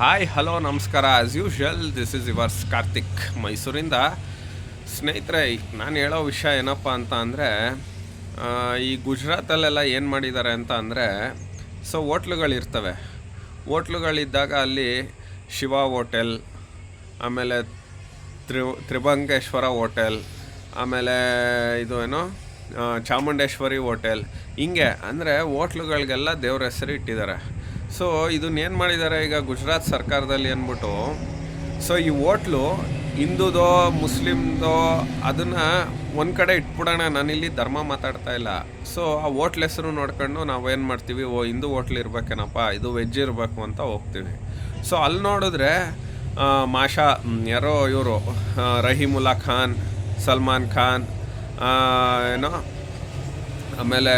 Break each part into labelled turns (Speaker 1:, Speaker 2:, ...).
Speaker 1: Hi hello ನಮಸ್ಕಾರ. As usual this is yours Karthik ಮೈಸೂರಿಂದ ಸ್ನೇಹಿತರೆ, ನಾನು ಹೇಳೋ ವಿಷಯ ಏನಪ್ಪ ಅಂತ ಅಂದರೆ ಈ ಗುಜರಾತಲ್ಲೆಲ್ಲ ಏನು ಮಾಡಿದ್ದಾರೆ ಅಂತ ಅಂದರೆ ಸೊ ಹೋಟ್ಲುಗಳಿರ್ತವೆ ಹೋಟ್ಲುಗಳಿದ್ದಾಗ ಅಲ್ಲಿ ಶಿವ ಹೋಟೆಲ್, ಆಮೇಲೆ ತ್ರಿ ತ್ರಿಭಂಗೇಶ್ವರ ಹೋಟೆಲ್, ಆಮೇಲೆ ಇದು ಏನು ಚಾಮುಂಡೇಶ್ವರಿ ಹೋಟೆಲ್, ಹಿಂಗೆ. ಅಂದರೆ ಹೋಟ್ಲುಗಳಿಗೆಲ್ಲ ದೇವ್ರ ಹೆಸರು ಇಟ್ಟಿದ್ದಾರೆ. ಸೊ ಇದನ್ನೇನು ಮಾಡಿದ್ದಾರೆ ಈಗ ಗುಜರಾತ್ ಸರ್ಕಾರದಲ್ಲಿ ಅಂದ್ಬಿಟ್ಟು ಸೊ ಈ ಹೋಟ್ಲು ಹಿಂದೂದೋ, ಮುಸ್ಲಿಮ್ದೋ ಅದನ್ನು ಒಂದು ಕಡೆ ಇಟ್ಬಿಡೋಣ, ನಾನಿಲ್ಲಿ ಧರ್ಮ ಮಾತಾಡ್ತಾ ಇಲ್ಲ. ಸೊ ಆ ಹೋಟ್ಲ್ ಹೆಸರು ನೋಡ್ಕೊಂಡು ನಾವೇನು ಮಾಡ್ತೀವಿ? ಓ, ಹಿಂದೂ ಹೋಟ್ಲ್ ಇರ್ಬೇಕೇನಪ್ಪ, ಇದು ವೆಜ್ ಇರಬೇಕು ಅಂತ ಹೋಗ್ತೀವಿ. ಸೊ ಅಲ್ಲಿ ನೋಡಿದ್ರೆ ಮಾಷಾ ಯಾರೋ ಇವರು ರಹೀಮುಲ್ಲಾ ಖಾನ್, ಸಲ್ಮಾನ್ ಖಾನ್ ಏನೋ, ಆಮೇಲೆ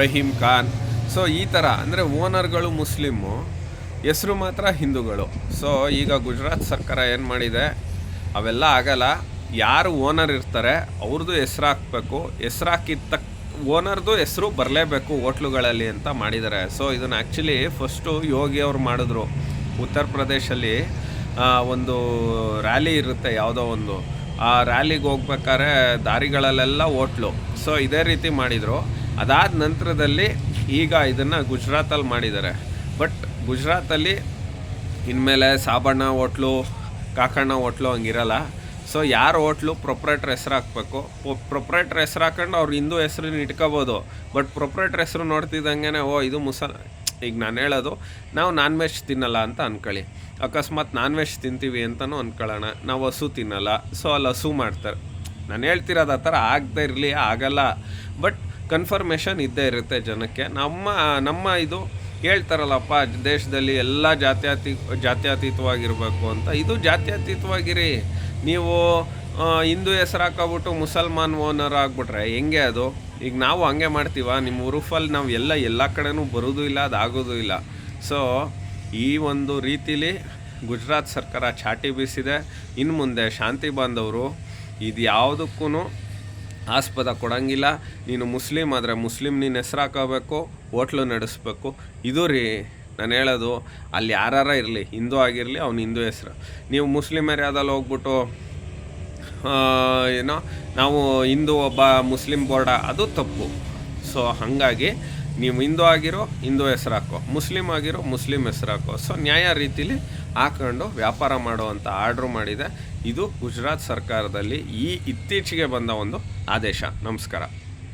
Speaker 1: ರಹೀಮ್ ಖಾನ್ ಸೊ ಈ ಥರ ಅಂದರೆ ಓನರ್ಗಳು ಮುಸ್ಲಿಮ್ಮು ಹೆಸರು ಮಾತ್ರ ಹಿಂದೂಗಳು. ಸೊ ಈಗ ಗುಜರಾತ್ ಸರ್ಕಾರ ಏನು ಮಾಡಿದೆ? ಅವೆಲ್ಲ ಆಗಲ್ಲ. ಯಾರು ಓನರ್ ಇರ್ತಾರೆ ಅವ್ರದ್ದು ಹೆಸ್ರು ಹಾಕಬೇಕು. ಹೆಸ್ರು ಹಾಕಿದ ತಕ್ಕ ಓನರ್ದು ಹೆಸರು ಬರಲೇಬೇಕು ಹೋಟ್ಲುಗಳಲ್ಲಿ ಅಂತ ಮಾಡಿದ್ದಾರೆ. ಸೊ ಇದನ್ನು ಆ್ಯಕ್ಚುಲಿ ಫಸ್ಟು ಯೋಗಿ ಅವರು ಮಾಡಿದ್ರು. ಉತ್ತರ ಪ್ರದೇಶಲ್ಲಿ ಒಂದು ರ್ಯಾಲಿ ಇರುತ್ತೆ ಯಾವುದೋ ಒಂದು. ಆ ರ್ಯಾಲಿಗೆ ಹೋಗ್ಬೇಕಾದ್ರೆ ದಾರಿಗಳಲ್ಲೆಲ್ಲ ಹೋಟ್ಲು. ಸೊ ಇದೇ ರೀತಿ ಮಾಡಿದರು. ಅದಾದ ನಂತರದಲ್ಲಿ ಈಗ ಇದನ್ನು ಗುಜರಾತಲ್ಲಿ ಮಾಡಿದ್ದಾರೆ. ಬಟ್ ಗುಜರಾತಲ್ಲಿ ಇನ್ಮೇಲೆ ಸಾಬಣ್ಣ ಹೋಟ್ಲು, ಕಾಕಣ್ಣ ಹೋಟ್ಲು ಹಂಗಿರಲ್ಲ. ಸೊ ಯಾರ ಹೋಟ್ಲು ಪ್ರೊಪ್ರೇಟ್ರ್ ಹೆಸ್ರು ಹಾಕ್ಬೇಕು? ಪ್ರೊಪ್ರೇಟ್ರ್ ಹೆಸ್ರು ಹಾಕೊಂಡು ಅವ್ರು ಹಿಂದೂ ಹೆಸ್ರನ್ನ ಇಟ್ಕೋಬೋದು. ಬಟ್ ಪ್ರೊಪ್ರೇಟ್ರ್ ಹೆಸ್ರು ನೋಡ್ತಿದ್ದಂಗೆ ಓ, ಇದು ಮುಸಲ್ ಈಗ ನಾನು ಹೇಳೋದು, ನಾವು ನಾನ್ ವೆಜ್ ತಿನ್ನಲ್ಲ ಅಂತ ಅನ್ಕೊಳ್ಳಿ. ಅಕಸ್ಮಾತ್ ನಾನ್ ವೆಜ್ ತಿಂತೀವಿ ಅಂತಲೂ ಅಂದ್ಕೊಳ್ಳೋಣ ನಾವು ಹಸು ತಿನ್ನಲ್ಲ. ಸೊ ಅಲ್ಲಿ ಹಸು ಮಾಡ್ತಾರೆ. ನಾನು ಹೇಳ್ತಿರೋದು ಆ ಥರ ಆಗದೆ ಇರಲಿ, ಆಗಲ್ಲ. ಬಟ್ ಕನ್ಫರ್ಮೇಷನ್ ಇದ್ದೇ ಇರುತ್ತೆ ಜನಕ್ಕೆ. ನಮ್ಮ ನಮ್ಮ ಇದು ಹೇಳ್ತಾರಲ್ಲಪ್ಪ, ದೇಶದಲ್ಲಿ ಎಲ್ಲ ಜಾತ್ಯಾತಿ, ಜಾತ್ಯತೀತವಾಗಿರಬೇಕು ಅಂತ. ಇದು ಜಾತ್ಯತೀತವಾಗಿರಿ. ನೀವು ಹಿಂದೂ ಹೆಸರು ಹಾಕೋಬಿಟ್ಟು ಮುಸಲ್ಮಾನ್ ಓನರ್ ಆಗಿಬಿಟ್ರೆ ಹೆಂಗೆ ಅದು? ಈಗ ನಾವು ಹಂಗೆ ಮಾಡ್ತೀವ? ನಿಮ್ಮ ಉರುಫಲ್ಲಿ ನಾವು ಎಲ್ಲ ಎಲ್ಲ ಕಡೆನೂ ಬರೋದು ಇಲ್ಲ ಅದಾಗೋದು ಇಲ್ಲ. ಸೊ ಈ ಒಂದು ರೀತಿಲಿ ಗುಜರಾತ್ ಸರ್ಕಾರ ಚಾಟಿ ಬೀಸಿದೆ. ಇನ್ನು ಮುಂದೆ ಶಾಂತಿ ಬಾಂಧವರು ಇದು ಯಾವುದಕ್ಕೂ ಆಸ್ಪದ ಕೊಡಂಗಿಲ್ಲ. ನೀನು ಮುಸ್ಲಿಮ್ ಆದರೆ ಮುಸ್ಲಿಮ್ ನೀನು ಹೆಸ್ರು ಹಾಕೋಬೇಕು ಹೋಟ್ಲು ನಡೆಸ್ಬೇಕು. ಇದು ರೀ ನಾನು ಹೇಳೋದು, ಅಲ್ಲಿ ಯಾರಾರ ಇರಲಿ, ಹಿಂದೂ ಆಗಿರಲಿ ಅವ್ನು ಹಿಂದೂ ಹೆಸ್ರು. ನೀವು ಮುಸ್ಲಿಮ್ ಏರಿಯಾದಲ್ಲಿ ಹೋಗ್ಬಿಟ್ಟು ಏನೋ, ನಾವು ಹಿಂದೂ ಒಬ್ಬ ಮುಸ್ಲಿಂ ಬೋರ್ಡ, ಅದು ತಪ್ಪು. ಸೊ ಹಾಗಾಗಿ ನೀವು ಹಿಂದೂ ಆಗಿರೋ ಹಿಂದೂ ಹೆಸ್ರು ಹಾಕೋ ಮುಸ್ಲಿಂ ಆಗಿರೋ ಮುಸ್ಲಿಂ ಹೆಸರು ಹಾಕೋ ಸೊ ನ್ಯಾಯ ರೀತಿಲಿ ಹಾಕೊಂಡು ವ್ಯಾಪಾರ ಮಾಡುವಂಥ ಆರ್ಡ್ರ್ ಮಾಡಿದೆ. ಇದು ಗುಜರಾತ್ ಸರ್ಕಾರದಲ್ಲಿ ಈ ಇತ್ತೀಚೆಗೆ ಬಂದ ಒಂದು ಆದೇಶ. ನಮಸ್ಕಾರ.